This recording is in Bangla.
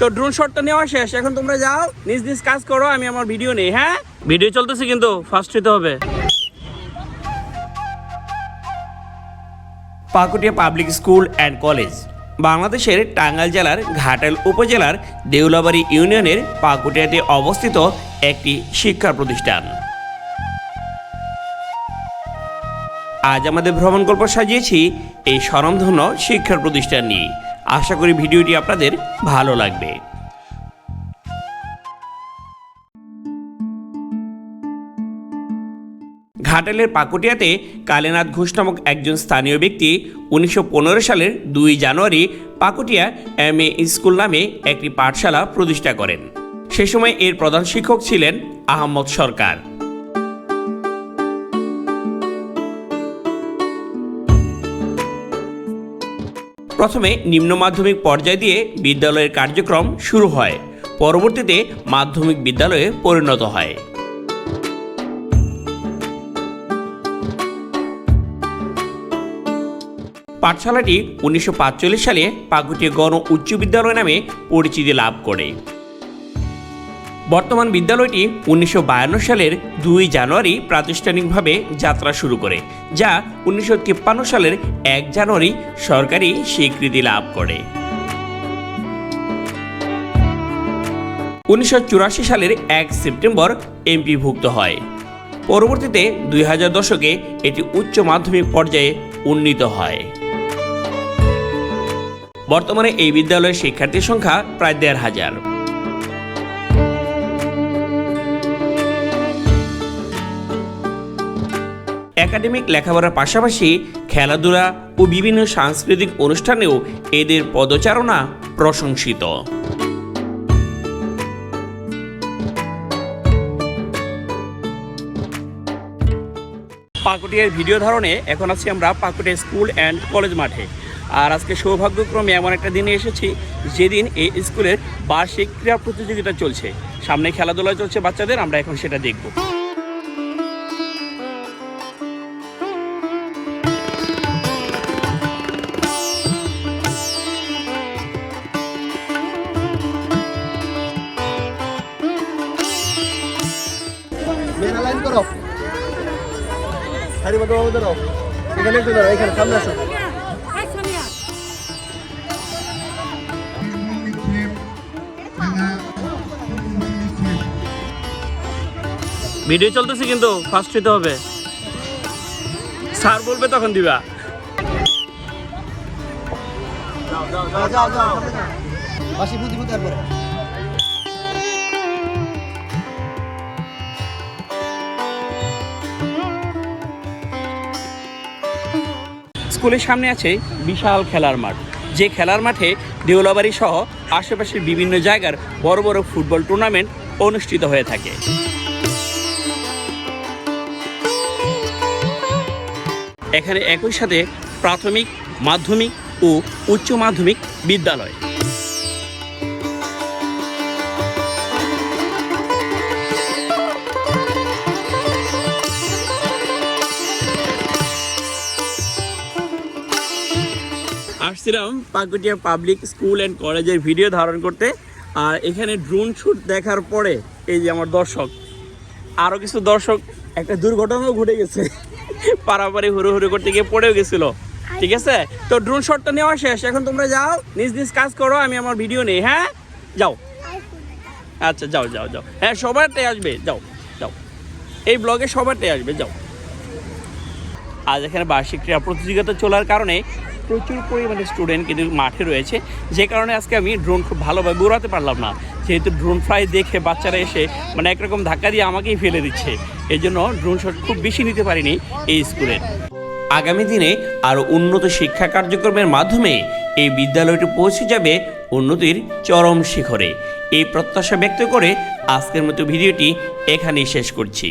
তো ড্রোন শটটা নেওয়া শেষ। এখন তোমরা যাও নিজ নিজ কাজ করো আমি আমার ভিডিও নেই হ্যাঁ? ভিডিও চলতেছে কিন্তু ফার্স্ট হতে হবে। Pakutia public school and college বাংলাদেশের টাঙ্গাইল জেলার ঘাটাইল উপজেলার দেউলাবাড়ি ইউনিয়নের পাকুটিয়াতে অবস্থিত একটি শিক্ষা প্রতিষ্ঠান। আজ আমাদের ভ্রমণ গল্প সাজিয়েছি এই স্বনামধন্য শিক্ষা প্রতিষ্ঠান নিয়ে। আশা করি ভিডিওটি আপনাদের ভালো লাগবে। ঘাটালের পাকুটিয়াতে কালীনাথ ঘোষ নামক একজন স্থানীয় ব্যক্তি উনিশশো পনেরো সালের দুই জানুয়ারি পাকুটিয়া এম এ স্কুল নামে একটি পাঠশালা প্রতিষ্ঠা করেন। সে সময় এর প্রধান শিক্ষক ছিলেন আহমদ সরকার। প্রথমে নিম্ন মাধ্যমিক পর্যায় দিয়ে বিদ্যালয়ের কার্যক্রম শুরু হয়। পরবর্তীতে মাধ্যমিক বিদ্যালয়ে পরিণত হয়। পাঠশালাটি উনিশশো সালে পাকুটিয়া গণ উচ্চ বিদ্যালয় নামে পরিচিতি লাভ করে। বর্তমান বিদ্যালয়টি উনিশশো বায়ান্ন সালের দুই জানুয়ারি প্রাতিষ্ঠানিকভাবে যাত্রা শুরু করে, যা উনিশশো তিপ্পান্ন সালের এক জানুয়ারি সরকারি স্বীকৃতি লাভ করে। উনিশশো চুরাশি সালের এক সেপ্টেম্বর এমপিভুক্ত হয়। পরবর্তীতে দুই হাজার দশকে এটি উচ্চ মাধ্যমিক পর্যায়ে উন্নীত হয়। বর্তমানে এই বিদ্যালয়ের শিক্ষার্থীর সংখ্যা প্রায় দেড় হাজার। একাডেমিক লেখাপড়ার পাশাপাশি খেলাধুলা ও বিভিন্ন সাংস্কৃতিক অনুষ্ঠানেও এদের পদচারণা প্রশংসিত। পাকুটিয়ার ভিডিও ধারণে এখন আছি আমরা পাকুটিয়া স্কুল অ্যান্ড কলেজ মাঠে। আর আজকে সৌভাগ্যক্রমে এমন একটা দিনে এসেছি, যেদিন এই স্কুলের বার্ষিক ক্রীড়া প্রতিযোগিতা চলছে। সামনে খেলাধুলা চলছে বাচ্চাদের, আমরা এখন সেটা দেখব। লাইন করো। ধরো এখানে একটু ধরো এখানে সামনে আসো। ভিডিও চলতেছে কিন্তু ফার্স্ট হতে হবে। স্যার বলবে তখন দিবা। যাও স্কুলের সামনে আছে বিশাল খেলার মাঠ। যে খেলার মাঠে দেউলাবাড়ি সহ আশেপাশের বিভিন্ন জায়গার বড় বড় ফুটবল টুর্নামেন্ট অনুষ্ঠিত হয়ে থাকে। এখানে একই সাথে প্রাথমিক, মাধ্যমিক ও উচ্চ মাধ্যমিক বিদ্যালয়। আসছিলাম পাকুটিয়া পাবলিক স্কুল অ্যান্ড কলেজের ভিডিও ধারণ করতে। আর এখানে ড্রোন শ্যুট দেখার পরে, এই যে আমার দর্শক আরও কিছু দর্শক, একটা দুর্ঘটনাও ঘটে গেছে। পারাপারি হুড়ো হুড়ো করতে গিয়ে পড়েও গেছিল। ঠিক আছে? তো ড্রোন শটটা নেওয়া শেষ। এখন তোমরা যাও, নিজ নিজ কাজ করো, আমি আমার ভিডিও নেই হ্যাঁ? যাও। আচ্ছা যাও যাও যাও। হ্যাঁ সবারটাই আসবে, যাও যাও। এই ব্লগে সবারটাই আসবে, যাও। আজ এখানে বার্ষিক ক্রীড়া প্রতিযোগিতা চলার কারণে প্রচুর পরিমাণে স্টুডেন্ট কিন্তু মাঠে রয়েছে। যে কারণে আজকে আমি ড্রোন খুব ভালোভাবে উড়াতে পারলাম না। যেহেতু ড্রোন ফ্লাই দেখে বাচ্চারা এসে মানে একরকম ধাক্কা দিয়ে আমাকেই ফেলে দিচ্ছে। এই জন্য ড্রোন শট খুব বেশি নিতে পারিনি এই স্কুলের আগামী দিনে আরও উন্নত শিক্ষা কার্যক্রমের মাধ্যমে এই বিদ্যালয়টি পৌঁছে যাবে উন্নতির চরম শিখরে। এই প্রত্যাশা ব্যক্ত করে আজকের মতো ভিডিওটি এখানেই শেষ করছি।